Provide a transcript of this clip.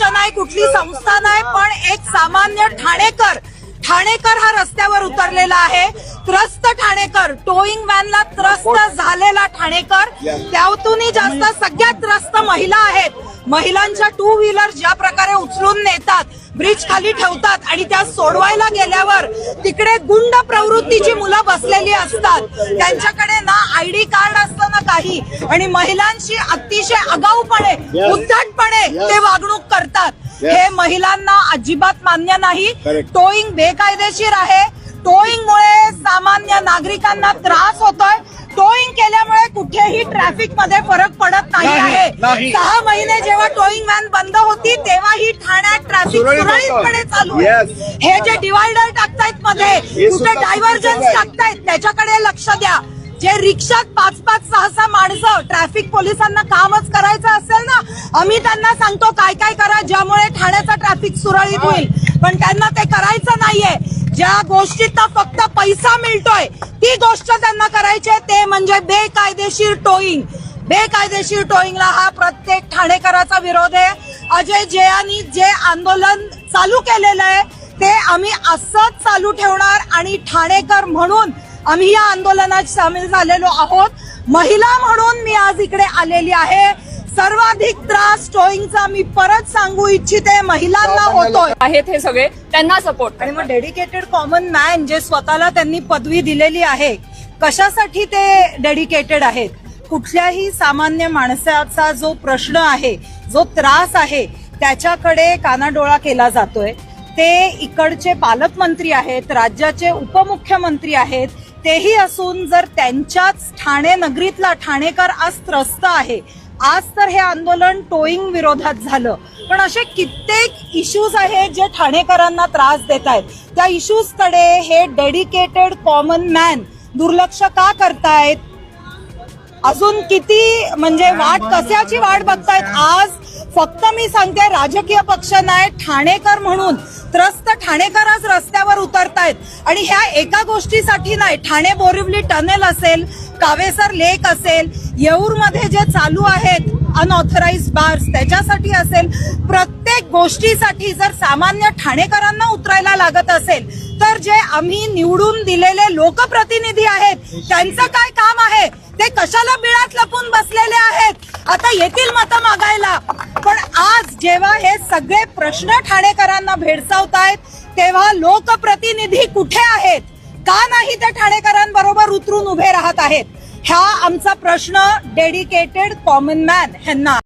कुठली संस्था नाही पण एक सामान्य ठाणेकर ठाणेकर हा रस्त्यावर उतरलेला आहे त्रस्त ठाणेकर टोईंग व्हॅनला त्रस्त झालेला ठाणेकर त्यातूनही जास्त सगळ्यात त्रस्त महिला आहेत महिलांच्या टू व्हीलर ज्या प्रकारे उचलून नेतात ब्रिज खाली ठेवतात आणि त्या सोडवायला गेल्यावर तिकडे गुंड प्रवृत्तीची मुलं बसलेली असतात त्यांच्याकडे ना आयडी कार्ड असतं ना काही आणि महिलांशी अतिशय आगाऊपणे. उद्धटपणे. ते वागणूक करतात. हे महिलांना अजिबात मान्य नाही. टोईंग बेकायदेशीर आहे टोईंग मुळे सामान्य नागरिकांना त्रास होतोय टोईंग केल्यामुळे कुठेही ट्रॅफिकमध्ये फरक पडत नाही आहे. सहा महिने जेव्हा टोईंग व्हॅन बंद होती तेव्हा ही ठाण्यात ट्रॅफिक. सुरळीतपणे चालू आहे. हे जे डिवायडर टाकतायत मध्ये कुठे डायव्हर्जन्स. टाकतायत त्याच्याकडे लक्ष द्या जे रिक्षात पाच पाच सहा सहा माणसं ट्रॅफिक पोलिसांना कामच करायचं असेल ना आम्ही त्यांना सांगतो काय काय करा ज्यामुळे ठाण्याचा ट्रॅफिक सुरळीत होईल. पण त्यांना ते करायचं नाहीये. ज्या गोष्टीत फक्त पैसा मिळतोय ती गोष्ट त्यांना करायची आहे. ते म्हणजे बेकायदेशीर टोईंग. बेकायदेशीर टोईंगला हा प्रत्येक ठाणेकराचा विरोध आहे. अजय जयानी जे आंदोलन चालू केलेलं आहे ते आम्ही असंच चालू ठेवणार आणि ठाणेकर म्हणून आम्ही या आंदोलनात सामील झालेलो आहोत. महिला म्हणून मी आज इकडे आलेली आहे. सर्वाधिक त्रास टोईंगचा मी परत सांगू इच्छिते. महिलांना होतोय. आहेत हे सगळे. त्यांना सपोर्ट आणि मग डेडिकेटेड कॉमन मॅन जे स्वतःला त्यांनी पदवी दिलेली आहे कशासाठी ते डेडिकेटेड आहेत? कुठल्याही सामान्य माणसाचा जो प्रश्न आहे जो त्रास आहे त्याच्याकडे कानाडोळा केला जातोय. ते इकडचे पालकमंत्री आहेत राज्याचे उपमुख्यमंत्री आहेत तेही असून जर त्यांच्याच ठाणे नगरीतला ठाणेकर आज त्रस्त आहे आज तर हे आंदोलन टोईंग विरोधात झालं. पण असे कित्येक इश्यूज आहेत जे ठाणेकरांना त्रास देत आहेत. त्या इश्यूजकडे हे डेडिकेटेड कॉमन मॅन दुर्लक्ष का करतायत? अजून किती म्हणजे वाट कशाची वाट बघतायत? आज फक्त मी सांगते राजकीय पक्ष नाही ठाणेकर म्हणून. त्रस्त ठाणेकरच रस्त्यावर उतरतायत. आणि ह्या एका गोष्टीसाठी नाही ठाणे बोरिवली टनेल असेल कावेसर लेक असेल येऊरमध्ये जे चालू आहेत अनऑथराइज बार्स त्याच्यासाठी असेल प्रत्येक गोष्टीसाठी जर सामान्य ठाणेकरांना उतरायला लागत असेल तर जे आम्ही निवडून दिलेले लोकप्रतिनिधी आहेत त्यांचं काय काम आहे? ते कशाला बिळात लपून बसलेले आहेत? आता येतील मतं मागायला. पण आज जेव्हा हे सगळे प्रश्न ठाणेकरांना भेडसावत आहेत तेव्हा लोकप्रतिनिधी कुठे आहेत? का नाही ते ठाणेकरांबरोबर उतरून उभे राहत आहेत? ह्या आमचा प्रश्न डेडिकेटेड कॉमन मॅन ह्यांना